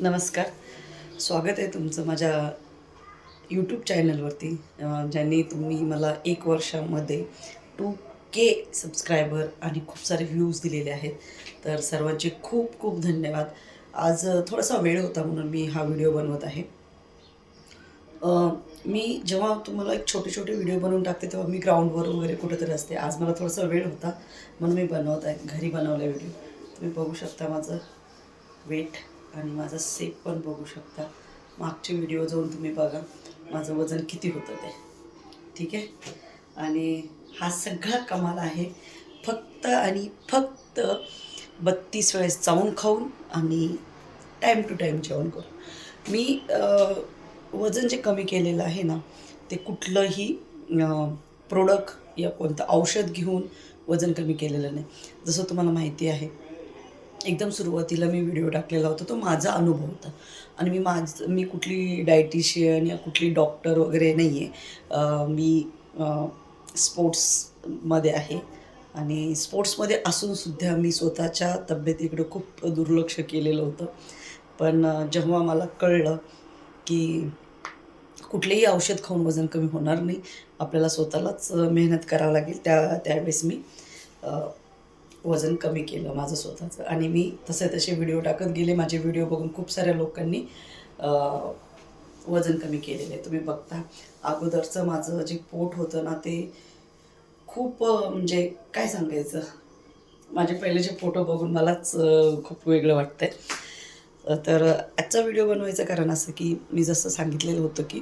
नमस्कार. स्वागत आहे तुमचं माझ्या यूट्यूब चॅनलवरती ज्यांनी तुम्ही मला एक वर्षामध्ये टू के सबस्क्रायबर आणि खूप सारे व्ह्यूज दिलेले आहेत. तर सर्वांचे खूप खूप धन्यवाद. आज थोडासा वेळ होता म्हणून मी हा व्हिडिओ बनवत आहे. मी जेव्हा तुम्हाला एक छोटे छोटे व्हिडिओ बनवून टाकते तेव्हा मी ग्राउंडवर वगैरे कुठेतरी असते. आज मला थोडासा वेळ होता म्हणून मी बनवत आहे घरी बनवला व्हिडिओ तुम्ही बघू शकता माझं वेट आणि माझा सेप पण बघू शकता. मागचे व्हिडिओ जाऊन तुम्ही बघा. माझं वजन किती होतं ते. ठीक आहे? आणि हा सगळा कमाल आहे. फक्त आणि फक्त बत्तीस वेळेस चावून खाऊन आणि टाईम टू टाईम जेवण करून. मी वजन जे कमी केलेलं आहे ना ते कुठलंही प्रोडक्ट या कोणतं औषध घेऊन वजन कमी केलेलं नाही. जसं तुम्हाला माहिती आहे एकदम सुरुवातीला मी व्हिडिओ टाकलेला होता तो माझा अनुभव होता. आणि मी माझ मी कुठली डायटिशियन या कुठली डॉक्टर वगैरे नाही आहे मी स्पोर्ट्समध्ये आहे. आणि स्पोर्ट्समध्ये असूनसुद्धा मी स्वतःच्या तब्येतीकडे खूप दुर्लक्ष केलेलं होतं. पण जेव्हा मला कळलं की कुठलेही औषध खाऊन वजन कमी होणार नाही आपल्याला स्वतःलाच मेहनत करावं लागेल त्या त्यावेळेस मी वजन कमी केलं माझं स्वतःचं. आणि मी तसे तसे व्हिडिओ टाकत गेले. माझे व्हिडिओ बघून खूप साऱ्या लोकांनी वजन कमी केलेलं. आहे तुम्ही बघता. अगोदरचं माझं जे पोट होतं ना ते खूप म्हणजे काय सांगायचं? माझे पहिलेचे फोटो बघून मलाच खूप वेगळं वाटतंय. आहे तर आजचा व्हिडिओ बनवायचं कारण असं की मी जसं सांगितलेलं होतं की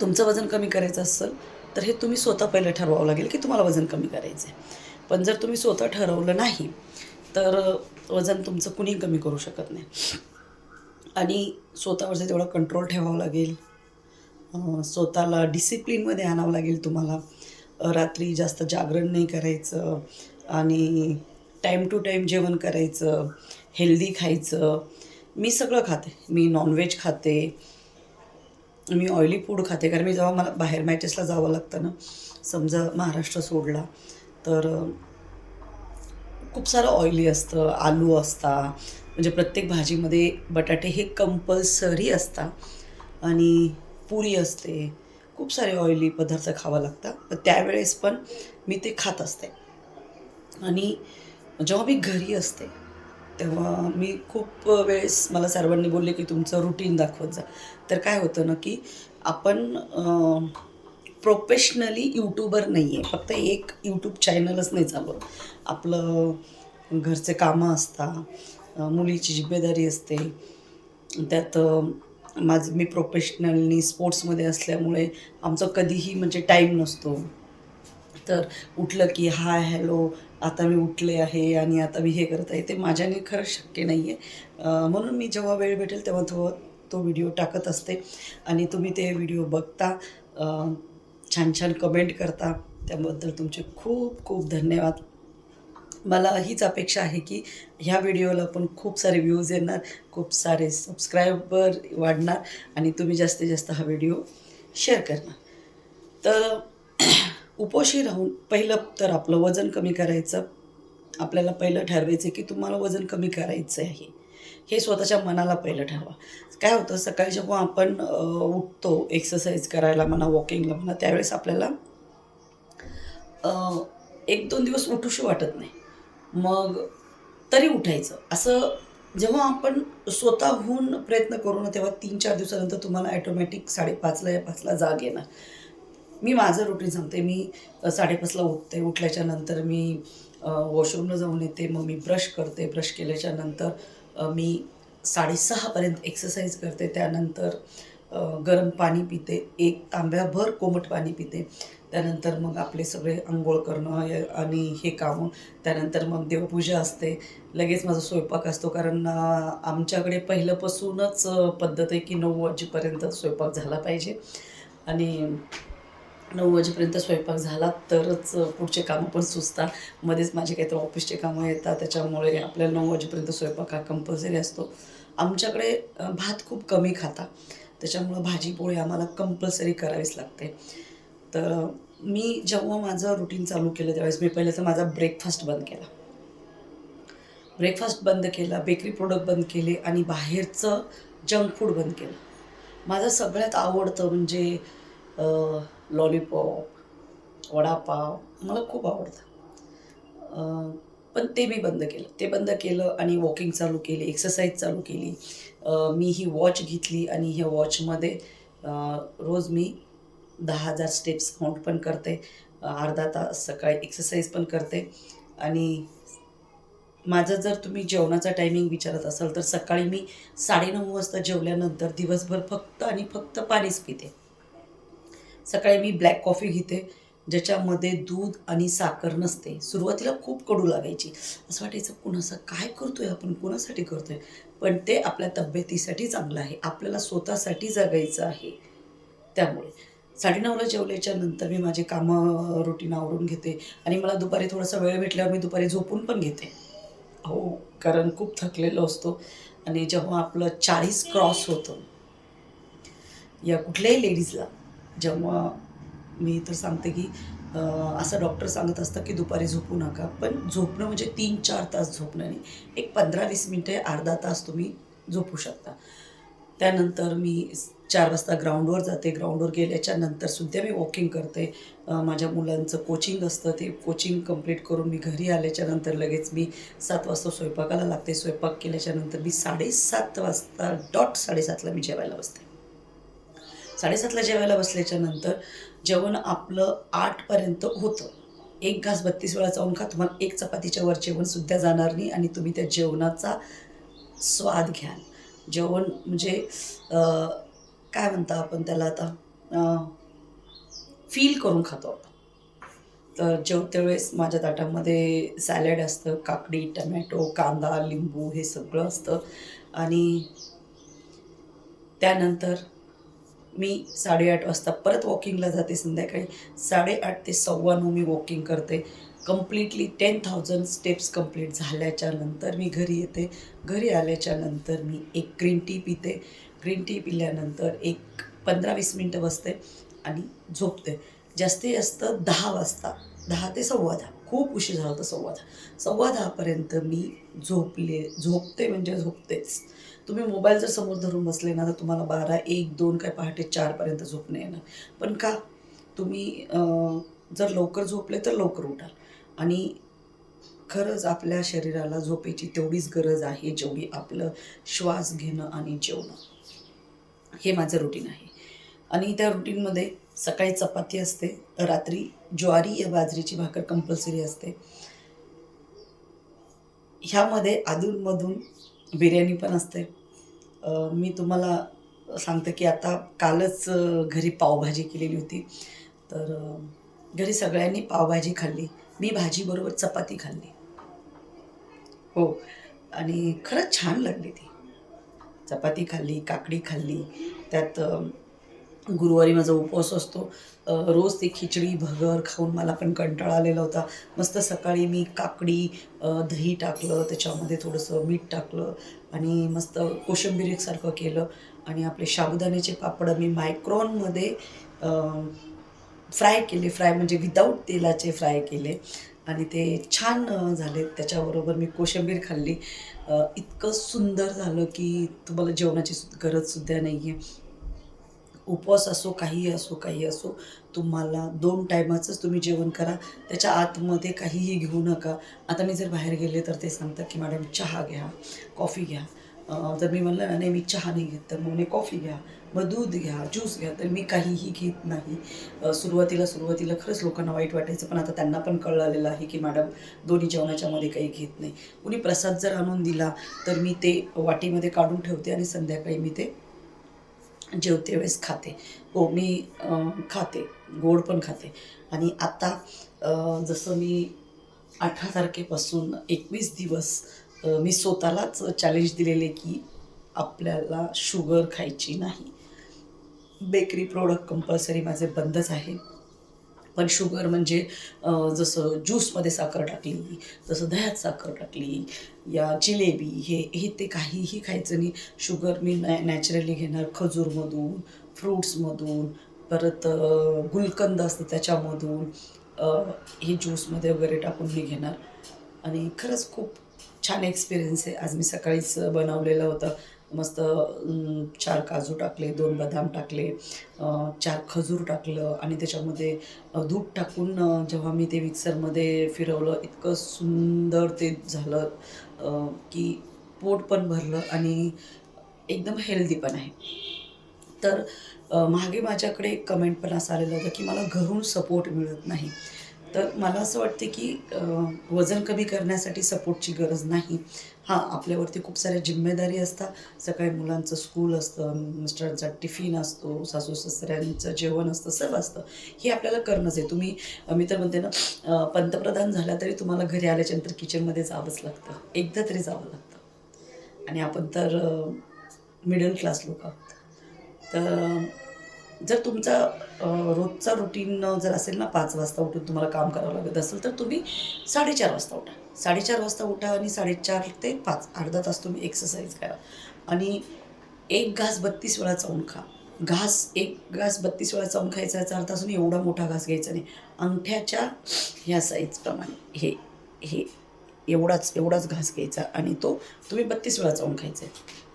तुमचं वजन कमी करायचं असेल तर हे तुम्ही स्वतः पहिलं ठरवावं लागेल की तुम्हाला वजन कमी करायचं आहे पण जर तुम्ही स्वतः ठरवलं नाही तर वजन तुमचं कुणी कमी करू शकत नाही. आणि स्वतःवरचं तेवढा कंट्रोल ठेवावा लागेल. स्वतःला डिसिप्लिनमध्ये आणावं लागेल तुम्हाला. रात्री जास्त जागरण नाही करायचं आणि टाईम टू टाईम जेवण करायचं हेल्दी खायचं. मी सगळं खाते. मी नॉनव्हेज खाते. मी ऑइली फूड खाते. कारण मी जेव्हा मला बाहेर मॅचेसला जावं लागतं ना समजा महाराष्ट्र सोडला तर खूप सारं ऑइली असतं आलू असता म्हणजे प्रत्येक भाजीमध्ये बटाटे हे कंपल्सरी असतात आणि पुरी असते. खूप सारे ऑइली पदार्थ खावा लागतात. पण त्यावेळेस पण मी ते खात असते. आणि जेव्हा मी घरी असते तेव्हा मी खूप वेळेस मला सर्वांनी बोलले की तुमचं रुटीन दाखवत जा. तर काय होतं ना की आपण प्रोफेशनली यूट्यूबर नाही आहे फक्त एक यूट्यूब चॅनलच नाही चालवत आपलं घरचे कामं असतात मुलीची जिम्मेदारी असते. त्यात माझं मी प्रोफेशनलनी स्पोर्ट्समध्ये असल्यामुळे आमचं कधीही म्हणजे टाईम नसतो. तर उठलं की हाय हॅलो आता मी उठले आहे आणि आता मी हे करत आहे. ते माझ्याने खरंच शक्य नाही आहे म्हणून मी जेव्हा वेळ भेटेल तेव्हा तो तो व्हिडिओ टाकत असते. आणि तुम्ही ते व्हिडिओ बघता. छान छान कमेंट करता. त्याबद्दल तुमचे खूप खूप धन्यवाद. मला हीच अपेक्षा आहे की ह्या व्हिडिओला पण खूप सारे व्ह्यूज येणार खूप सारे सबस्क्रायबर वाढणार आणि तुम्ही जास्तीत जास्त हा व्हिडिओ शेअर करणार. तर उपोशी राहून पहिलं तर आपलं वजन कमी करायचं. आपल्याला पहिलं ठरवायचं की तुम्हाला वजन कमी करायचं आहे हे स्वतःच्या मनाला पहिलं ठरवा. काय होतं सकाळी जेव्हा आपण उठतो एक्सरसाइज करायला म्हणा वॉकिंगला म्हणा त्यावेळेस आपल्याला एक दोन दिवस उठूशी वाटत नाही. मग तरी उठायचं. असं जेव्हा आपण स्वतःहून प्रयत्न करू ना तेव्हा तीन चार दिवसानंतर तुम्हाला ॲटोमॅटिक साडेपाचला या पाचला जाग येणार. मी माझं रुटीन सांगते. मी साडेपाचला उठते. उठल्याच्या नंतर मी वॉशरूमला जाऊन येते. मग मी ब्रश करते. ब्रश केल्याच्यानंतर मी साडेसहापर्यंत एक्सरसाइज करते. त्यानंतर गरम पाणी पिते. एक तांब्याभर कोमट पाणी पिते. त्यानंतर मग आपले सगळे आंघोळ करणं आणि हे कामं. त्यानंतर मग देवपूजा असते. लगेच माझा स्वयंपाक असतो. कारण आमच्याकडे पहिल्यापासूनच पद्धत आहे की नऊ वाजेपर्यंत स्वयंपाक झाला पाहिजे. आणि नऊ वाजेपर्यंत स्वयंपाक झाला तरच पुढचे कामं पण सुचतात. मध्येच माझे काहीतरी ऑफिसचे कामं येतात त्याच्यामुळे आपल्याला नऊ वाजेपर्यंत स्वयंपाक हा कंपल्सरी असतो. आमच्याकडे भात खूप कमी खाता. त्याच्यामुळं भाजीपोळी आम्हाला कंपल्सरी करावीच लागते. तर मी जेव्हा माझं रुटीन चालू केलं त्यावेळेस मी पहिले तर माझा ब्रेकफास्ट बंद केला. ब्रेकफास्ट बंद केला बेकरी प्रोडक्ट बंद केले आणि बाहेरचं जंक फूड बंद केलं. माझं सगळ्यात आवडतं म्हणजे लॉलीपॉप वडापाव मला खूप आवडतं. पण ते मी बंद केलं. ते बंद केलं आणि वॉकिंग चालू केली एक्सरसाइज चालू केली. मी ही वॉच घेतली आणि ह्या वॉचमध्ये रोज मी दहा हजार स्टेप्स काउंट पण करते. अर्धा तास सकाळी एक्सरसाइज पण करते. आणि माझं जर तुम्ही जेवणाचा टायमिंग विचारत असाल तर सकाळी मी साडेनऊ वाजता जेवल्यानंतर दिवसभर फक्त आणि फक्त पाणीच पिते. सकाळी मी ब्लॅक कॉफी घेते ज्याच्यामध्ये दूध आणि साखर नसते. सुरुवातीला खूप कडू लागायची. असं वाटायचं कुणाचं काय करतोय आपण? कुणासाठी करतोय? पण ते आपल्या तब्येतीसाठी चांगलं आहे. आपल्याला स्वतःसाठी जगायचं आहे. त्यामुळे. साडेनऊला जेवल्याच्या नंतर मी माझे कामं रुटीन आवरून घेते. आणि मला दुपारी थोडासा वेळ भेटल्यावर मी दुपारी झोपून पण घेते. हो कारण खूप थकलेलो असतो. आणि जेव्हा आपलं चाळीस क्रॉस होतं या कुठल्याही लेडीजला जेव्हा मी तर सांगते की असं डॉक्टर सांगत असतं की दुपारी झोपू नका. पण झोपणं म्हणजे तीन चार तास झोपणं नाही. एक पंधरा वीस मिनटे अर्धा तास तुम्ही झोपू शकता. त्यानंतर मी चार वाजता ग्राउंडवर जाते. ग्राउंडवर गेल्याच्यानंतर सुद्धा मी वॉकिंग करते. माझ्या मुलांचं कोचिंग असतं. ते कोचिंग कंप्लीट करून मी घरी आल्याच्यानंतर लगेच मी सात वाजता स्वयंपाकाला लागते. स्वयंपाक केल्याच्यानंतर मी साडेसात वाजता डॉट साडेसातला मी जेवायला बसते. साडेसातला जेवायला बसल्याच्या नंतर जेवण आपलं आठपर्यंत होतं. एक घास बत्तीस वेळा चावून खा तुम्हाला एक चपातीच्या वर जेवणसुद्धा जाणार नाही आणि तुम्ही त्या जेवणाचा स्वाद घ्याल. जेवण म्हणजे काय म्हणता आपण त्याला आता? फील करून खातो आपण. तर जेवत्या वेळेस माझ्या ताटामध्ये सॅलड असतं काकडी टमॅटो कांदा लिंबू हे सगळं असतं. आणि त्यानंतर मी साडेआठ वाजता परत वॉकिंगला जाते संध्याकाळी. साडेआठ ते सव्वा नऊ मी वॉकिंग करते. Completely ten thousand steps complete झाल्याच्यानंतर मी घरी येते. घरी आल्याच्यानंतर मी एक ग्रीन टी पिते. ग्रीन टी पिल्यानंतर एक पंधरा वीस मिनटं बसते आणि झोपते. जास्तीत जास्त दहा वाजता दहा ते सव्वा दहा खूप उशीर झाला होता सव्वा दहा. सव्वा दहापर्यंत मी झोपले झोपते म्हणजे झोपतेच. तुम्ही मोबाईल जर समोर धरून बसले ना तर तुम्हाला बारा एक दोन काय पहाटे चारपर्यंत झोप नाही येणार. पण का? तुम्ही जर लवकर झोपले तर लवकर उठाल. आणि खरंच आपल्या शरीराला झोपेची तेवढीच गरज आहे जेवढी आपलं श्वास घेणं आणि जेवणं. हे माझं रुटीन आहे. आणि त्या रुटीनमध्ये सकाळी चपाती असते रात्री ज्वारी या बाजरीची भाकर कंपल्सरी असते. ह्यामध्ये अधूनमधून बिर्याणी पण असते. मी तुम्हाला सांगते की आता कालच घरी पावभाजी केलेली होती. तर घरी सगळ्यांनी पावभाजी खाल्ली. मी भाजीबरोबर चपाती खाल्ली. हो. आणि खरंच छान लागली ती. चपाती खाल्ली काकडी खाल्ली. त्यात गुरुवारी माझा उपवास असतो. रोज ती खिचडी भगर खाऊन मला पण कंटाळा आलेला होता. मस्त सकाळी मी काकडी दही टाकलं त्याच्यामध्ये थोडंसं मीठ टाकलं आणि मस्त कोशिंबीर एकसारखं केलं आणि आपले साबुदाण्याचे पापड मी मायक्रॉनमध्ये फ्राय केले. फ्राय म्हणजे विदाऊट तेलाचे फ्राय केले आणि ते छान झाले. त्याच्याबरोबर मी कोशिंबीर खाल्ली. इतकं सुंदर झालं की तुम्हाला जेवणाची सु- गरजसुद्धा नाही आहे उपवास असो काही असो काही असो तुम्हाला दोन टायमाचंच तुम्ही जेवण करा. त्याच्या आतमध्ये काहीही घेऊ नका. आता मी जर बाहेर गेले तर ते सांगतात की मॅडम चहा घ्या कॉफी घ्या. जर मी म्हणलं ना नाही मी चहा नाही घेत. तर मग म्हणे कॉफी घ्या मग दूध घ्या ज्यूस घ्या. तर मी काहीही घेत नाही. सुरुवातीला सुरुवातीला खरंच लोकांना वाईट वाटायचं पण आता त्यांना पण कळलेलं आहे की मॅडम दोन्ही जेवणाच्यामध्ये काही घेत नाही. कुणी प्रसाद जर आणून दिला तर मी ते वाटीमध्ये काढून ठेवते आणि संध्याकाळी मी ते जेवते वेळेस खाते. हो मी खाते. गोड पण खाते. आणि आता जसं मी अठरा तारखेपासून एकवीस दिवस मी स्वतःलाच चॅलेंज दिलेले की आपल्याला शुगर खायची नाही. बेकरी प्रोडक्ट कंपल्सरी माझे बंदच आहे. पण शुगर म्हणजे जसं ज्यूसमध्ये साखर टाकली जसं दह्यात साखर टाकली या जिलेबी हे हे ते काहीही खायचं नाही. शुगर मी नॅ नॅचरली घेणार खजूरमधून फ्रूट्समधून परत गुलकंद असतं त्याच्यामधून हे ज्यूसमध्ये वगैरे टाकून मी घेणार. आणि खरंच खूप छान एक्सपिरियन्स आहे. आज मी सकाळीच बनवलेलं होतं. मस्त चार काजू टाकले दोन बदाम टाकले चार खजूर टाकलं आणि त्याच्यामध्ये दूध टाकून जेव्हा मी ते मिक्सरमध्ये फिरवलं इतकं सुंदर ते झालं की पोट पण भरलं आणि एकदम हेल्दी पण आहे. तर मागे माझ्याकडे एक कमेंट पण असं आलेलं होतं की मला घरून सपोर्ट मिळत नाही. तर मला असं वाटते की वजन कमी करण्यासाठी सपोर्टची गरज नाही. हां आपल्यावरती खूप साऱ्या जिम्मेदारी असतात. सकाळी मुलांचं स्कूल असतं मिस्टरांचा टिफिन असतो सासू सासऱ्यांचं जेवण असतं सर्व असतं. हे आपल्याला करणंच आहे. तुम्ही मी तर म्हणते ना पंतप्रधान झाला तरी तुम्हाला घरी आल्याच्यानंतर किचनमध्ये जावंच लागतं. एकदा तरी जावं लागतं. आणि आपण तर मिडल क्लास लोक आहोत. तर जर तुमचा रोजचा रुटीन जर असेल ना पाच वाजता उठून तुम्हाला काम करावं लागत असेल तर तुम्ही साडेचार वाजता उठा. साडेचार वाजता उठा आणि साडेचार ते पाच अर्धा तास तुम्ही एक्सरसाइज करा. आणि एक घास बत्तीस वेळा चावून खा. घास एक घास बत्तीस वेळा चावून खायचा याचा अर्थ असून एवढा मोठा घास घ्यायचा नाही. अंगठ्याच्या ह्या साईजप्रमाणे हे हे एवढाच एवढाच घास घ्यायचा आणि तो तुम्ही बत्तीस वेळा चावून खायचा आहे.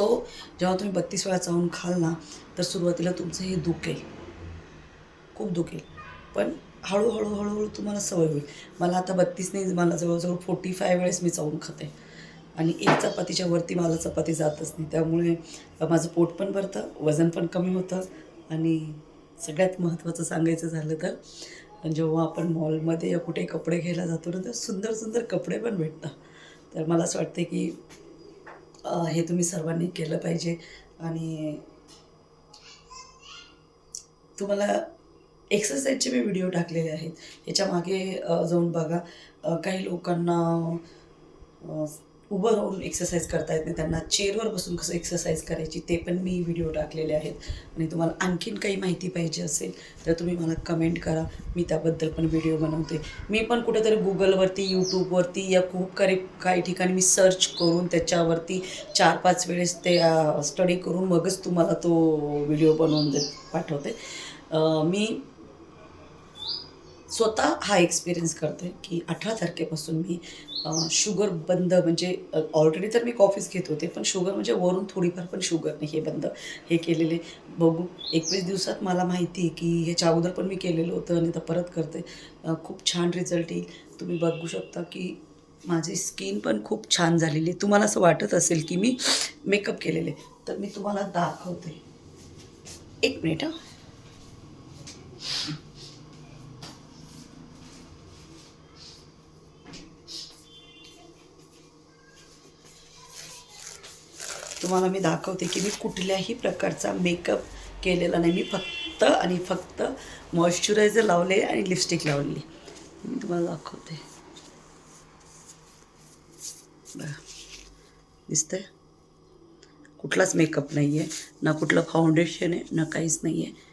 तो जेव्हा तुम्ही बत्तीस वेळा चावून खाल ना तर सुरुवातीला तुमचं हे दुखेल. खूप दुखेल. पण हळूहळू हळूहळू तुम्हाला सवय होईल. मला आता बत्तीस नाही मला जवळजवळ फोर्टी फाय वेळेस मी चावून खाते. आणि एक चपातीच्या वरती मला चपाती जातच नाही. त्यामुळे माझं पोट पण भरतं वजन पण कमी होतं आणि सगळ्यात महत्त्वाचं सांगायचं झालं तर जेव्हा आपण मॉलमध्ये या कुठे कपडे घ्यायला जातो ना तर सुंदर सुंदर कपडे पण भेटतात. तर मला असं वाटते की हे तुम्ही सर्वांनी केलं पाहिजे. आणि तुम्हाला एक्सरसाइजचे मी व्हिडिओ टाकलेले आहेत. याच्या मागे जाऊन बघा. काही लोकांना उभं राहून एक्सरसाइज करता येत नाही. त्यांना चेअरवर बसून कसं एक्सरसाइज करायची ते पण मी व्हिडिओ टाकलेले आहेत. आणि तुम्हाला आणखीन काही माहिती पाहिजे असेल तर तुम्ही मला कमेंट करा. मी त्याबद्दल पण व्हिडिओ बनवते. मी पण कुठेतरी गुगलवरती यूट्यूबवरती या खूप काही काही ठिकाणी मी सर्च करून त्याच्यावरती चार पाच वेळेस ते स्टडी करून मगच तुम्हाला तो व्हिडिओ बनवून दे पाठवते. मी स्वतः हा एक्सपिरियन्स करते की अठरा तारखेपासून मी शुगर बंद म्हणजे ऑलरेडी तर मी कॉफीच घेत होते पण शुगर म्हणजे वरून थोडीफार पण शुगर नाही हे बंद हे केलेले. बघू एकवीस दिवसात मला माहिती आहे की ह्याच्या अगोदर पण मी केलेलं होतं आणि आता परत करते. खूप छान रिझल्ट येईल. तुम्ही बघू शकता की माझी स्किन पण खूप छान झालेली. आहे तुम्हाला असं वाटत असेल की मी मेकअप केलेले तर मी तुम्हाला दाखवते. एक मिनिट हां. तुम्हाला मी दाखवते की मी कुठल्याही प्रकारचा मेकअप केलेला नाही. मी फक्त आणि फक्त मॉइश्चरायझर लावले आणि लिपस्टिक लावलेली मी तुम्हाला दाखवते. बघा. दिसतंय? कुठलाच मेकअप नाही आहे ना कुठलं फाउंडेशन आहे ना काहीच नाही आहे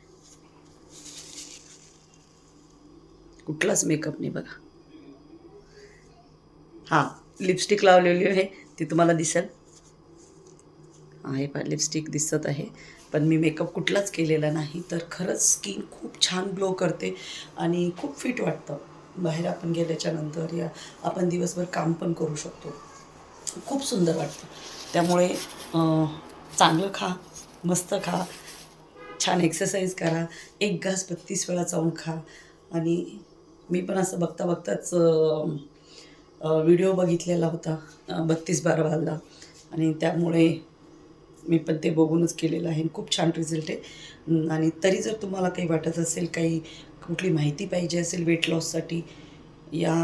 कुठलाच मेकअप नाही बघा. हां लिपस्टिक लावलेली आहे. ती तुम्हाला दिसेल. आहे पा लिपस्टिक दिसत आहे. पण मी मेकअप कुठलाच केलेला नाही. तर खरंच स्किन खूप छान ग्लो करते आणि खूप फिट वाटतं. बाहेर आपण गेल्याच्यानंतर या आपण दिवसभर काम पण करू शकतो. खूप सुंदर वाटतं. त्यामुळे चांगलं खा मस्त खा छान एक्सरसाइज करा एक घास बत्तीस वेळा जाऊन खा. आणि मी पण असं बघता बघताच व्हिडिओ बघितलेला होता बत्तीस बारावाला आणि त्यामुळे मी पण ते बघूनच केलेलं आहे. खूप छान रिझल्ट आहे. आणि तरी जर तुम्हाला काही वाटत असेल काही कुठली माहिती पाहिजे असेल वेट लॉससाठी या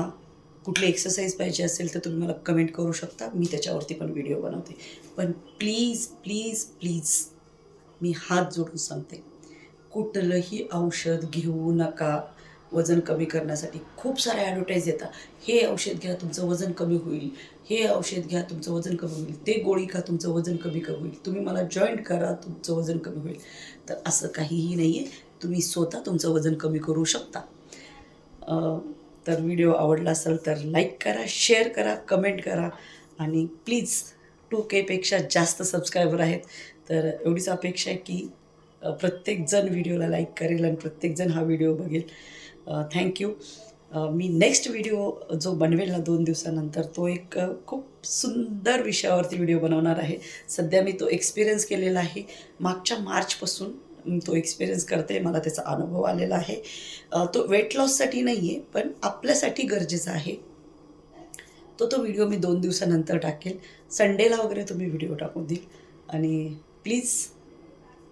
कुठली एक्सरसाइज पाहिजे असेल तर तुम्ही मला कमेंट करू शकता. मी त्याच्यावरती पण व्हिडिओ बनवते. पण प्लीज प्लीज प्लीज मी हात जोडून सांगते. कुठलंही औषध घेऊ नका. वजन कमी करण्यासाठी खूप सारे ॲडव्हर्टाईज येतात हे औषध घ्या तुमचं वजन कमी होईल. हे औषध घ्या तुमचं वजन कमी होईल. ते गोळी खा तुमचं वजन कमी कमी होईल. तुम्ही मला जॉईंट करा तुमचं वजन कमी होईल. तर असं काहीही नाही आहे तुम्ही स्वतः तुमचं वजन कमी करू शकता. तर व्हिडिओ आवडला असेल तर लाईक करा शेअर करा कमेंट करा. आणि प्लीज टू केपेक्षा जास्त सबस्क्रायबर आहेत. तर एवढीच अपेक्षा आहे की प्रत्येकजण व्हिडिओला लाईक करेल आणि प्रत्येकजण हा व्हिडिओ बघेल. थँक्यू मी नेक्स्ट व्हिडिओ जो बनवेल ना दोन दिवसानंतर तो एक खूप सुंदर विषयावरती व्हिडिओ बनवणार आहे. सध्या मी तो एक्सपिरियन्स केलेला आहे. मागच्या मार्चपासून तो एक्सपिरियन्स करते मला त्याचा अनुभव आलेला आहे. तो वेट लॉससाठी नाही आहे पण आपल्यासाठी गरजेचा आहे. तो तो व्हिडिओ मी दोन दिवसानंतर टाकेल. संडेला वगैरे तुम्ही व्हिडिओ टाकून देईल. आणि प्लीज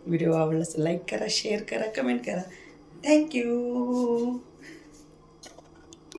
व्हिडिओ आवडला लाईक करा शेअर करा कमेंट करा. Thank you